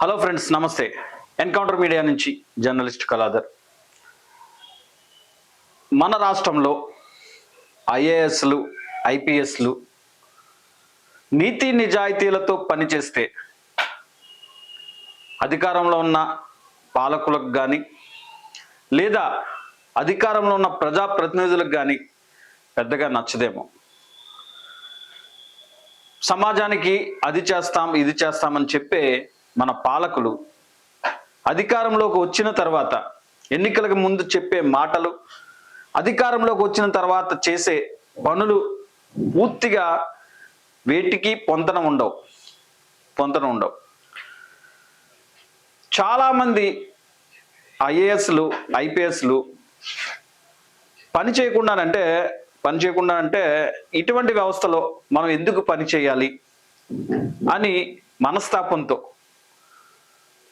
Hello friends నమస్తే. Encounter media నుంచి journalist Kaladhar. మన రాష్ట్రంలో ఐఏఎస్లు ఐపీఎస్లు నీతి నిజాయితీలతో పనిచేస్తే అధికారంలో ఉన్న పాలకులకు కానీ లేదా అధికారంలో ఉన్న ప్రజాప్రతినిధులకు కానీ పెద్దగా నచ్చదేమో. సమాజానికి అది చేస్తాం ఇది చేస్తామని చెప్పే మన పాలకులు అధికారంలోకి వచ్చిన తర్వాత ఎన్నికలకు ముందు చెప్పే మాటలు అధికారంలోకి వచ్చిన తర్వాత చేసే పనులు పూర్తిగా వేటికి పొంతన ఉండవు. పొంతన ఉండవు. చాలామంది ఐఏఎస్లు ఐపీఎస్లు పని చేయకుండానంటే పని చేయకుండా అంటే ఇటువంటి వ్యవస్థలో మనం ఎందుకు పని చేయాలి అని మనస్తాపంతో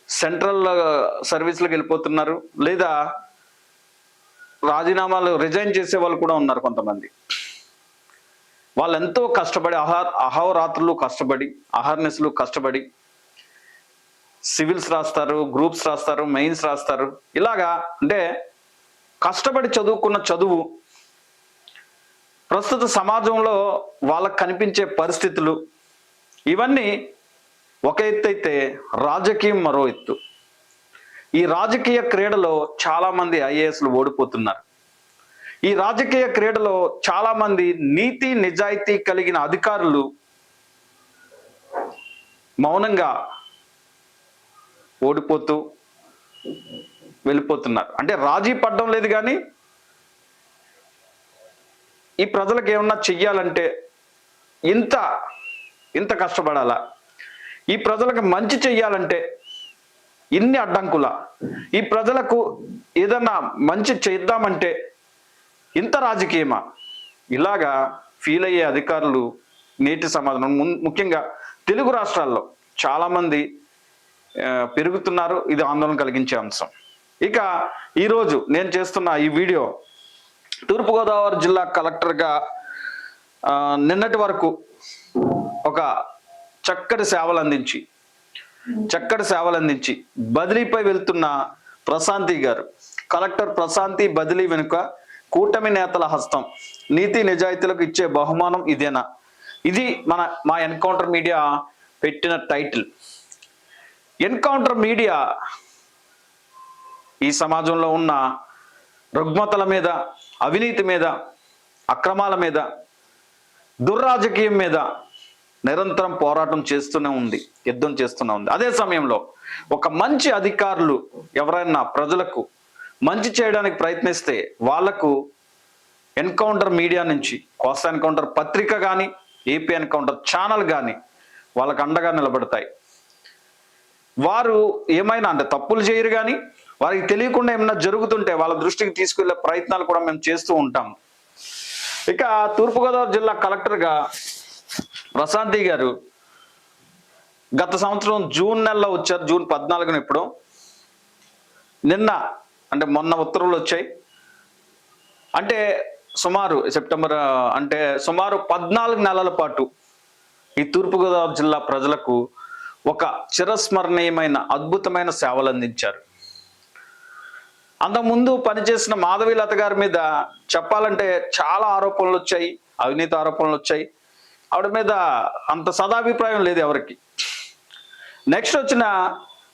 సెంట్రల్ సర్వీస్లకు వెళ్ళిపోతున్నారు. లేదా రాజీనామాలు రిజైన్ చేసే వాళ్ళు కూడా ఉన్నారు కొంతమంది. వాళ్ళు ఎంతో కష్టపడి అహా అహోరాత్రులు కష్టపడి అహర్నెస్లు కష్టపడి సివిల్స్ రాస్తారు గ్రూప్స్ రాస్తారు మెయిన్స్ రాస్తారు. ఇలాగా అంటే కష్టపడి చదువుకున్న చదువు ప్రస్తుత సమాజంలో వాళ్ళకు కనిపించే పరిస్థితులు ఇవన్నీ ఒక ఎత్తు అయితే రాజకీయం మరో ఎత్తు. ఈ రాజకీయ క్రీడలో చాలామంది ఐఏఎస్లు ఓడిపోతున్నారు. ఈ రాజకీయ క్రీడలో చాలామంది నీతి నిజాయితీ కలిగిన అధికారులు మౌనంగా ఓడిపోతూ వెళ్ళిపోతున్నారు. అంటే రాజీ పడడం లేదు కానీ ఈ ప్రజలకు ఏమన్నా చెయ్యాలంటే ఇంత ఇంత కష్టపడాలా? ఈ ప్రజలకు మంచి చెయ్యాలంటే ఇన్ని అడ్డంకుల ఈ ప్రజలకు ఏదన్నా మంచి చేద్దామంటే ఇంత రాజకీయమా? ఇలాగా ఫీల్ అయ్యే అధికారులు నేటి సమాధానం ముఖ్యంగా తెలుగు రాష్ట్రాల్లో చాలామంది పెరుగుతున్నారు. ఇది ఆందోళన కలిగించే అంశం. ఇక ఈరోజు నేను చేస్తున్న ఈ వీడియో తూర్పుగోదావరి జిల్లా కలెక్టర్గా నిన్నటి వరకు ఒక చక్కటి సేవలు అందించి చక్కటి సేవలు అందించి బదిలీపై వెళ్తున్న ప్రశాంతి గారు కలెక్టర్ ప్రశాంతి బదిలీ వెనుక కూటమి నేతల హస్తం నీతి నిజాయితీలకు ఇచ్చే బహుమానం ఇదేనా? ఇది మన మా ఎన్కౌంటర్ మీడియా పెట్టిన టైటిల్. ఎన్కౌంటర్ మీడియా ఈ సమాజంలో ఉన్న రుగ్మతల మీద అవినీతి మీద అక్రమాల మీద దుర్రాజకీయం మీద నిరంతరం పోరాటం చేస్తూనే ఉంది యుద్ధం చేస్తూనే ఉంది. అదే సమయంలో ఒక మంచి అధికారులు ఎవరైనా ప్రజలకు మంచి చేయడానికి ప్రయత్నిస్తే వాళ్ళకు ఎన్కౌంటర్ మీడియా నుంచి కోస్తా ఎన్కౌంటర్ పత్రిక కానీ ఏపీ ఎన్కౌంటర్ ఛానల్ కానీ వాళ్ళకు అండగా నిలబడతాయి. వారు ఏమైనా అంటే తప్పులు చేయరు కానీ వారికి తెలియకుండా ఏమైనా జరుగుతుంటే వాళ్ళ దృష్టికి తీసుకెళ్ళే ప్రయత్నాలు కూడా మేము చేస్తూ ఉంటాం ఇక తూర్పుగోదావరి జిల్లా కలెక్టర్గా ప్రశాంతి గారు గత సంవత్సరం జూన్ నెలలో వచ్చారు జూన్ పద్నాలుగున ఇప్పుడు. నిన్న అంటే మొన్న ఉత్తర్వులు వచ్చాయి. అంటే సుమారు సెప్టెంబర్ అంటే సుమారు పద్నాలుగు నెలల పాటు ఈ తూర్పుగోదావరి జిల్లా ప్రజలకు ఒక చిరస్మరణీయమైన అద్భుతమైన సేవలు అందించారు. అంతకుముందు పనిచేసిన మాధవీలత గారి మీద చెప్పాలంటే చాలా ఆరోపణలు వచ్చాయి అవినీతి ఆరోపణలు వచ్చాయి. ఆవిడ మీద అంత సదాభిప్రాయం లేదు ఎవరికి. నెక్స్ట్ వచ్చిన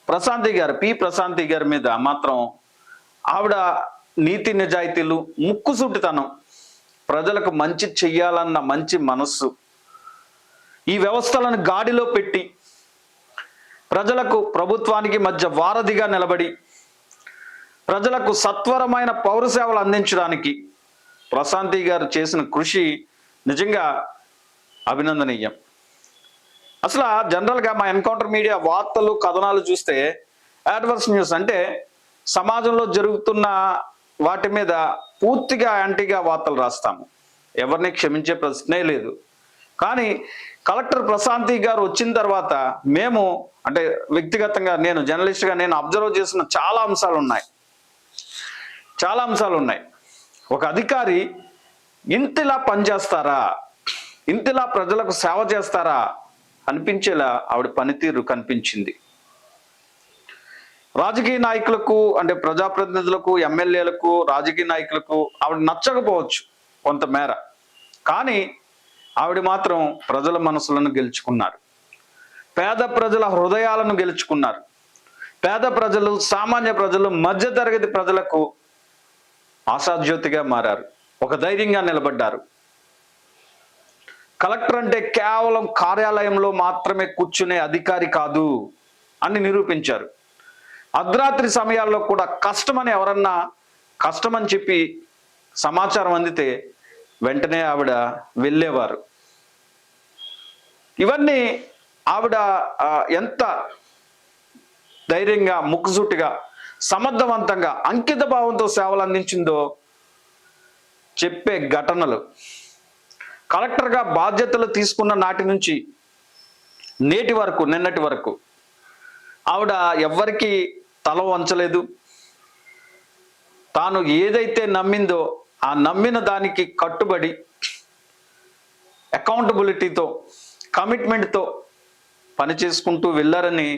ప్రశాంతి గారు పి ప్రశాంతి గారి మీద మాత్రం ఆవిడ నీతి నిజాయితీలు ముక్కుసూటితనం ప్రజలకు మంచి చెయ్యాలన్న మంచి మనస్సు ఈ వ్యవస్థలను గాడిలో పెట్టి ప్రజలకు ప్రభుత్వానికి మధ్య వారధిగా నిలబడి ప్రజలకు సత్వరమైన పౌర సేవలు అందించడానికి ప్రశాంతి గారు చేసిన కృషి నిజంగా అభినందనీయం. అసలు జనరల్గా మా ఎన్కౌంటర్ మీడియా వార్తలు కథనాలు చూస్తే అడ్వర్స్ న్యూస్ అంటే సమాజంలో జరుగుతున్న వాటి మీద పూర్తిగా యాంటీగా వార్తలు రాస్తాము. ఎవరిని క్షమించే ప్రశ్నే లేదు. కానీ కలెక్టర్ ప్రశాంతి గారు వచ్చిన తర్వాత మేము అంటే వ్యక్తిగతంగా నేను జర్నలిస్ట్గా నేను అబ్జర్వ్ చేసిన చాలా అంశాలు ఉన్నాయి. చాలా అంశాలు ఉన్నాయి. ఒక అధికారి ఇంతలా పనిచేస్తారా? ఇంతలా ప్రజలకు సేవ చేస్తారా అనిపించేలా ఆవిడ పనితీరు కనిపించింది. రాజకీయ నాయకులకు అంటే ప్రజాప్రతినిధులకు ఎమ్మెల్యేలకు రాజకీయ నాయకులకు ఆవిడ నచ్చకపోవచ్చు కొంతమేర. కానీ ఆవిడ మాత్రం ప్రజల మనసులను గెలుచుకున్నారు. పేద ప్రజల హృదయాలను గెలుచుకున్నారు. పేద ప్రజలు సామాన్య ప్రజలు మధ్యతరగతి ప్రజలకు ఆశాజ్యోతిగా మారారు. ఒక ధైర్యంగా నిలబడ్డారు. కలెక్టర్ అంటే కేవలం కార్యాలయంలో మాత్రమే కూర్చునే అధికారి కాదు అని నిరూపించారు. అర్ధరాత్రి సమయాల్లో కూడా కష్టమని ఎవరన్నా కష్టమని చెప్పి సమాచారం అందితే వెంటనే ఆవిడ వెళ్ళేవారు. ఇవన్నీ ఆవిడ ఎంత ధైర్యంగా ముక్కుసూటిగా సమర్థవంతంగా అంకిత భావంతో సేవలు అందించిందో చెప్పే ఘటనలు. కలెక్టర్గా బాధ్యతలు తీసుకున్న నాటి నుంచి నేటి వరకు నిన్నటి వరకు ఆవిడ ఎవ్వరికి తల వంచలేదు. తాను ఏదైతే నమ్మిందో ఆ నమ్మిన దానికి కట్టుబడి అకౌంటబిలిటీతో కమిట్మెంట్తో పని చేసుకుంటూ వెళ్ళారని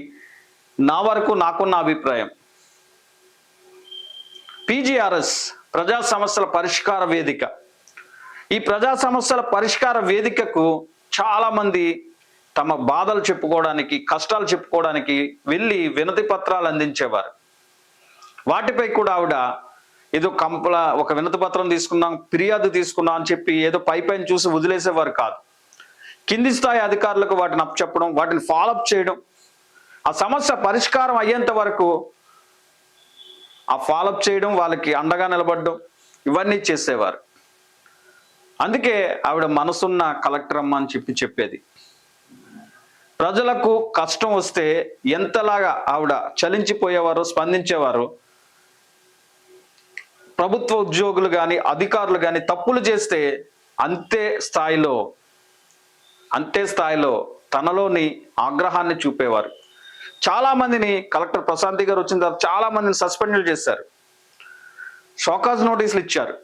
నా వరకు నాకున్న అభిప్రాయం. పీజీఆర్ఎస్ ప్రజా సమస్యల పరిష్కార వేదిక. ఈ ప్రజా సమస్యల పరిష్కార వేదికకు చాలా మంది తమ బాధలు చెప్పుకోవడానికి కష్టాలు చెప్పుకోవడానికి వెళ్ళి వినతి పత్రాలు అందించేవారు. వాటిపై కూడా ఆవిడ ఏదో కంపల ఒక వినతి పత్రం తీసుకున్నాం ఫిర్యాదు తీసుకున్నాం అని చెప్పి ఏదో పై పైన చూసి వదిలేసేవారు కాదు. కింది స్థాయి అధికారులకు వాటిని అప్పచెప్పడం వాటిని ఫాలోఅప్ చేయడం ఆ సమస్య పరిష్కారం అయ్యేంత వరకు ఆ ఫాలోఅప్ చేయడం వాళ్ళకి అండగా నిలబడడం ఇవన్నీ చేసేవారు. అందుకే ఆవిడ మనసున్న కలెక్టర్ అమ్మ అని చెప్పి చెప్పేది. ప్రజలకు కష్టం వస్తే ఎంతలాగా ఆవిడ చలించిపోయేవారు స్పందించేవారు? ప్రభుత్వ ఉద్యోగులు కానీ అధికారులు కానీ తప్పులు చేస్తే అంతే స్థాయిలో అంతే స్థాయిలో తనలోని ఆగ్రహాన్ని చూపేవారు. చాలా మందిని కలెక్టర్ ప్రశాంతి గారు వచ్చిన తర్వాత చాలా మందిని సస్పెండ్ చేశారు. షోకాజ్ నోటీసులు ఇచ్చారు.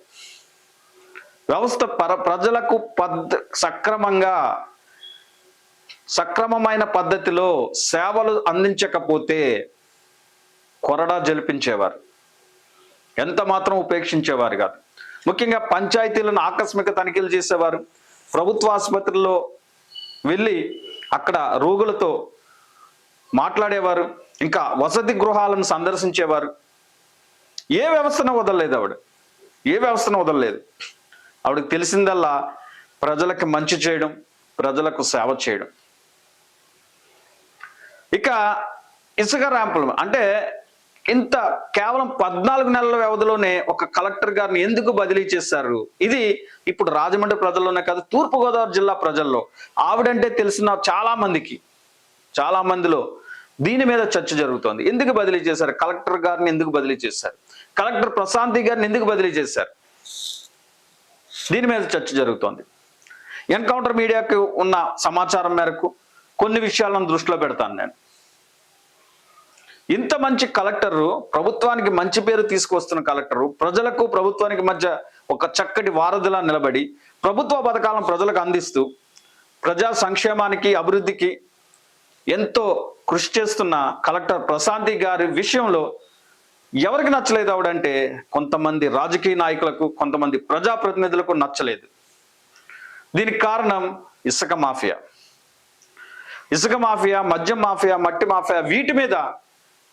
వ్యవస్థ పర ప్రజలకు పద్ సక్రమంగా సక్రమమైన పద్ధతిలో సేవలు అందించకపోతే కొరడా జలిపించేవారు. ఎంత మాత్రం ఉపేక్షించేవారు కాదు. ముఖ్యంగా పంచాయతీలను ఆకస్మిక తనిఖీలు చేసేవారు. ప్రభుత్వ ఆసుపత్రుల్లో వెళ్ళి అక్కడ రోగులతో మాట్లాడేవారు. ఇంకా వసతి గృహాలను సందర్శించేవారు. ఏ వ్యవస్థను వదలలేదు ఆవిడ. ఏ వ్యవస్థను వదలలేదు. ఆవిడకి తెలిసిందల్లా ప్రజలకు మంచి చేయడం ప్రజలకు సేవ చేయడం. ఇక ఇసుక ర్యాంపులు అంటే ఇంత కేవలం పద్నాలుగు నెలల వ్యవధిలోనే ఒక కలెక్టర్ గారిని ఎందుకు బదిలీ చేశారు? ఇది ఇప్పుడు రాజమండ్రి ప్రజల్లోనే కాదు తూర్పుగోదావరి జిల్లా ప్రజల్లో. ఆవిడంటే తెలిసిన చాలా మందికి చాలా మందిలో దీని మీద చర్చ జరుగుతోంది. ఎందుకు బదిలీ చేశారు? కలెక్టర్ గారిని ఎందుకు బదిలీ చేశారు? కలెక్టర్ ప్రశాంతి గారిని ఎందుకు బదిలీ చేశారు? దీని మీద చర్చ జరుగుతోంది. ఎన్కౌంటర్ మీడియాకు ఉన్న సమాచారం మేరకు కొన్ని విషయాలను దృష్టిలో పెడతాను నేను. ఇంత మంచి కలెక్టరు ప్రభుత్వానికి మంచి పేరు తీసుకొస్తున్న కలెక్టరు ప్రజలకు ప్రభుత్వానికి మధ్య ఒక చక్కటి వారధిలా నిలబడి ప్రభుత్వ పథకాలను ప్రజలకు అందిస్తూ ప్రజా సంక్షేమానికి అభివృద్ధికి ఎంతో కృషి చేస్తున్న కలెక్టర్ ప్రశాంతి గారి విషయంలో ఎవరికి నచ్చలేదు ఆవిడంటే కొంతమంది రాజకీయ నాయకులకు కొంతమంది ప్రజాప్రతినిధులకు నచ్చలేదు. దీనికి కారణం ఇసుక మాఫియా. ఇసుక మాఫియా మద్యం మాఫియా మట్టి మాఫియా వీటి మీద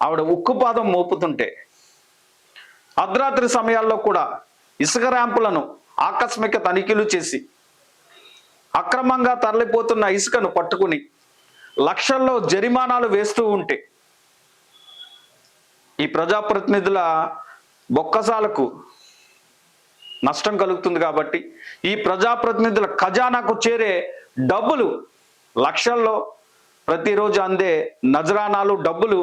ఆవిడ ఉక్కుపాదం మోపుతుంటే అర్ధరాత్రి సమయాల్లో కూడా ఇసుక ర్యాంపులను ఆకస్మిక తనిఖీలు చేసి అక్రమంగా తరలిపోతున్న ఇసుకను పట్టుకుని లక్షల్లో జరిమానాలు వేస్తూ ఉంటే ఈ ప్రజాప్రతినిధుల బొక్కసాలకు నష్టం కలుగుతుంది కాబట్టి ఈ ప్రజాప్రతినిధుల ఖజానాకు చేరే డబ్బులు లక్షల్లో ప్రతిరోజు అందే నజరానాలు డబ్బులు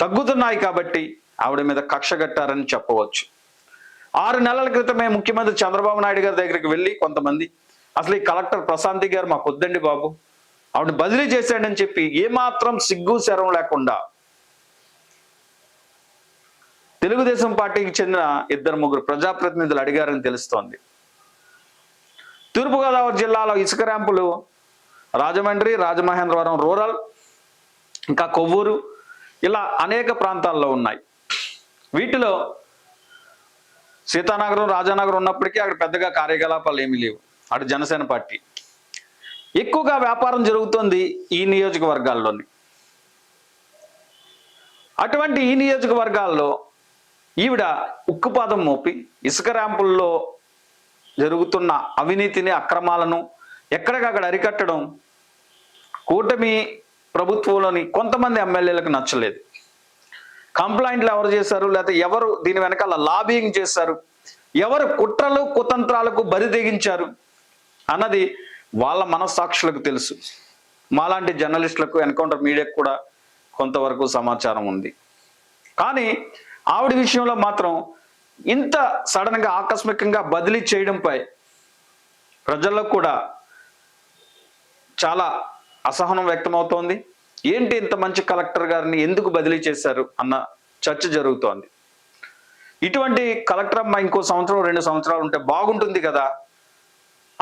తగ్గుతున్నాయి కాబట్టి ఆవిడ మీద కక్ష కట్టారని చెప్పవచ్చు. ఆరు నెలల క్రితమే ముఖ్యమంత్రి చంద్రబాబు నాయుడు గారి దగ్గరికి వెళ్ళి కొంతమంది అసలు ఈ కలెక్టర్ ప్రశాంతి గారు మాకు వద్దండి బాబు ఆవిడ బదిలీ చేశాడని చెప్పి ఏమాత్రం సిగ్గు శరం లేకుండా తెలుగుదేశం పార్టీకి చెందిన ఇద్దరు ముగ్గురు ప్రజాప్రతినిధులు అడిగారని తెలుస్తోంది. తూర్పుగోదావరి జిల్లాలో ఇసుక ర్యాంపులు రాజమండ్రి రాజమహేంద్రవరం రూరల్ ఇంకా కొవ్వూరు ఇలా అనేక ప్రాంతాల్లో ఉన్నాయి. వీటిలో సీతానగరం రాజానగరం ఉన్నప్పటికీ అక్కడ పెద్దగా కార్యకలాపాలు ఏమీ లేవు. అటు జనసేన పార్టీ. ఎక్కువగా వ్యాపారం జరుగుతోంది ఈ నియోజకవర్గాల్లోని. అటువంటి ఈ నియోజకవర్గాల్లో ఈవిడ ఉక్కుపాదం మోపి ఇసుక ర్యాంపుల్లో జరుగుతున్న అవినీతిని అక్రమాలను ఎక్కడికక్కడ అరికట్టడం కూటమి ప్రభుత్వంలోని కొంతమంది ఎమ్మెల్యేలకు నచ్చలేదు. కంప్లైంట్లు ఎవరు చేశారు? లేకపోతే ఎవరు దీని వెనకాల లాబింగ్ చేశారు? ఎవరు కుట్రలు కుతంత్రాలకు బరి తెగించారు? అన్నది వాళ్ళ మనస్సాక్షులకు తెలుసు. మాలాంటి జర్నలిస్టులకు ఎన్కౌంటర్ మీడియాకు కూడా కొంతవరకు సమాచారం ఉంది. కానీ ఆవిడ విషయంలో మాత్రం ఇంత సడన్గా ఆకస్మికంగా బదిలీ చేయడంపై ప్రజల్లో కూడా చాలా అసహనం వ్యక్తమవుతోంది. ఏంటి ఇంత మంచి కలెక్టర్ గారిని ఎందుకు బదిలీ చేశారు అన్న చర్చ జరుగుతోంది. ఇటువంటి కలెక్టర్ అమ్మ ఇంకో సంవత్సరం రెండు సంవత్సరాలు ఉంటే బాగుంటుంది కదా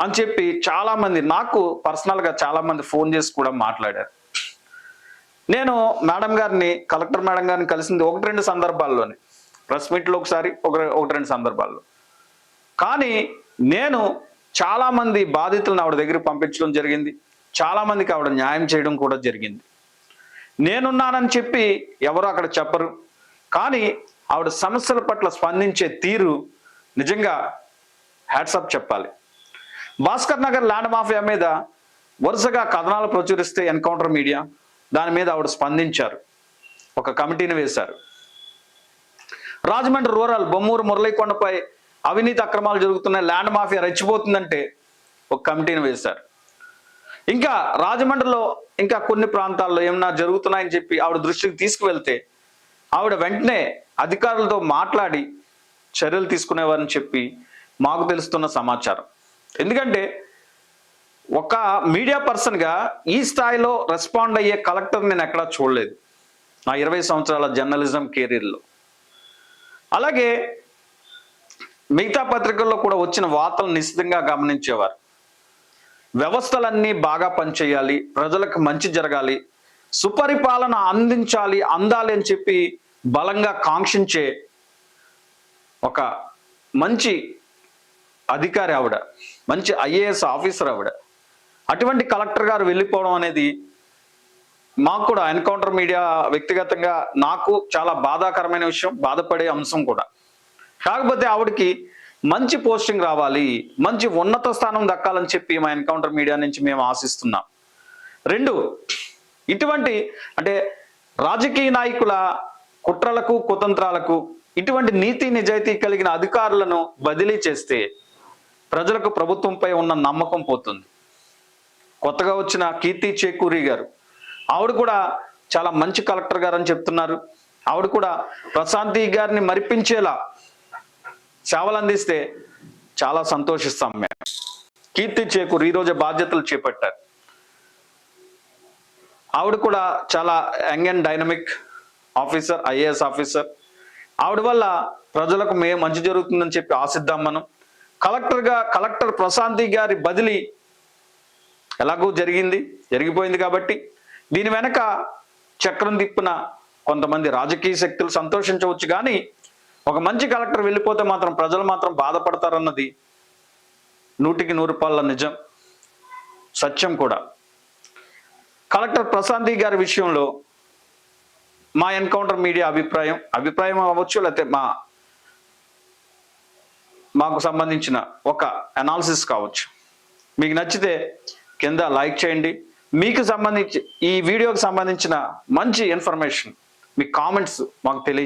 అని చెప్పి చాలామంది నాకు పర్సనల్గా చాలామంది ఫోన్ చేసి కూడా మాట్లాడారు. నేను మేడం గారిని కలెక్టర్ మేడం గారిని కలిసింది ఒకటి రెండు సందర్భాల్లోనే. ప్రెస్ మీట్లో ఒకసారి ఒక ఒకటి రెండు సందర్భాల్లో. కానీ నేను చాలామంది బాధితులను ఆవిడ దగ్గర పంపించడం జరిగింది. చాలామందికి ఆవిడ న్యాయం చేయడం కూడా జరిగింది. నేనున్నానని చెప్పి ఎవరు అక్కడ చెప్పరు. కానీ ఆవిడ సమస్యల పట్ల స్పందించే తీరు నిజంగా హ్యాట్సప్ చెప్పాలి. భాస్కర్ నగర్ ల్యాండ్ మాఫియా మీద వరుసగా కథనాలు ప్రచురిస్తే ఎన్కౌంటర్ మీడియా దాని మీద ఆవిడ స్పందించారు. ఒక కమిటీని వేశారు. రాజమండ్రి రూరల్ బొమ్మూరు మురళీకొండపై అవినీతి అక్రమాలు జరుగుతున్నాయి ల్యాండ్ మాఫియా రెచ్చిపోతుందంటే ఒక కమిటీని వేశారు. ఇంకా రాజమండ్రిలో ఇంకా కొన్ని ప్రాంతాల్లో ఏమన్నా జరుగుతున్నాయని చెప్పి ఆవిడ దృష్టికి తీసుకువెళ్తే ఆవిడ వెంటనే అధికారులతో మాట్లాడి చర్యలు తీసుకునేవారని చెప్పి మాకు తెలుస్తున్న సమాచారం. ఎందుకంటే ఒక మీడియా పర్సన్గా ఈ స్థాయిలో రెస్పాండ్ అయ్యే కలెక్టర్ నేను ఎక్కడా చూడలేదు. నా ఇరవై సంవత్సరాల జర్నలిజం కెరీర్లో అలాగే మిగతా పత్రికల్లో కూడా వచ్చిన వార్తలు నిశ్చితంగా గమనించేవారు. వ్యవస్థలన్నీ బాగా పనిచేయాలి ప్రజలకు మంచి జరగాలి సుపరిపాలన అందించాలి అందాలి అని చెప్పి బలంగా కాంక్షించే ఒక మంచి అధికారి ఆవిడ మంచి ఐఏఎస్ ఆఫీసర్ ఆవిడ. అటువంటి కలెక్టర్ గారు వెళ్ళిపోవడం అనేది మాకు కూడా ఎన్కౌంటర్ మీడియా వ్యక్తిగతంగా నాకు చాలా బాధాకరమైన విషయం బాధపడే అంశం కూడా. కాకపోతే ఆవిడకి మంచి పోస్టింగ్ రావాలి మంచి ఉన్నత స్థానం దక్కాలని చెప్పి మా ఎన్కౌంటర్ మీడియా నుంచి మేము ఆశిస్తున్నాం. రెండు ఇటువంటి అంటే రాజకీయ నాయకుల కుట్రలకు కుతంత్రాలకు ఇటువంటి నీతి నిజాయితీ కలిగిన అధికారులను బదిలీ చేస్తే ప్రజలకు ప్రభుత్వంపై ఉన్న నమ్మకం పోతుంది. కొత్తగా వచ్చిన కీర్తి చేకూరి గారు. ఆవిడ కూడా చాలా మంచి కలెక్టర్ గారు అని చెప్తున్నారు. ఆవిడ కూడా ప్రశాంతి గారిని మరిపించేలా సేవలు అందిస్తే చాలా సంతోషిస్తాం మేము. కీర్తి చేకూరు ఈరోజు బాధ్యతలు చేపట్టారు. ఆవిడ కూడా చాలా young and dynamic officer IAS officer. ఆవిడ వల్ల ప్రజలకు మే మంచి జరుగుతుందని చెప్పి ఆశిద్దాం మనం. కలెక్టర్గా కలెక్టర్ ప్రశాంతి గారి బదిలీ ఎలాగో జరిగింది జరిగిపోయింది కాబట్టి దీని వెనక చక్రం తిప్పిన కొంతమంది రాజకీయ శక్తులు సంతోషించవచ్చు కానీ ఒక మంచి కలెక్టర్ వెళ్ళిపోతే మాత్రం ప్రజలు మాత్రం బాధపడతారన్నది నూటికి నూరు పాళ్ళ నిజం సత్యం కూడా. కలెక్టర్ ప్రశాంతి గారి విషయంలో మా ఎన్కౌంటర్ మీడియా అభిప్రాయం అభిప్రాయం అవ్వచ్చు లేకపోతే మా మాకు సంబంధించిన ఒక అనాలిసిస్ కావచ్చు. మీకు నచ్చితే కింద లైక్ చేయండి. మీకు సంబంధించి ఈ వీడియోకి సంబంధించిన మంచి ఇన్ఫర్మేషన్ మీ కామెంట్స్ మాకు తెలియ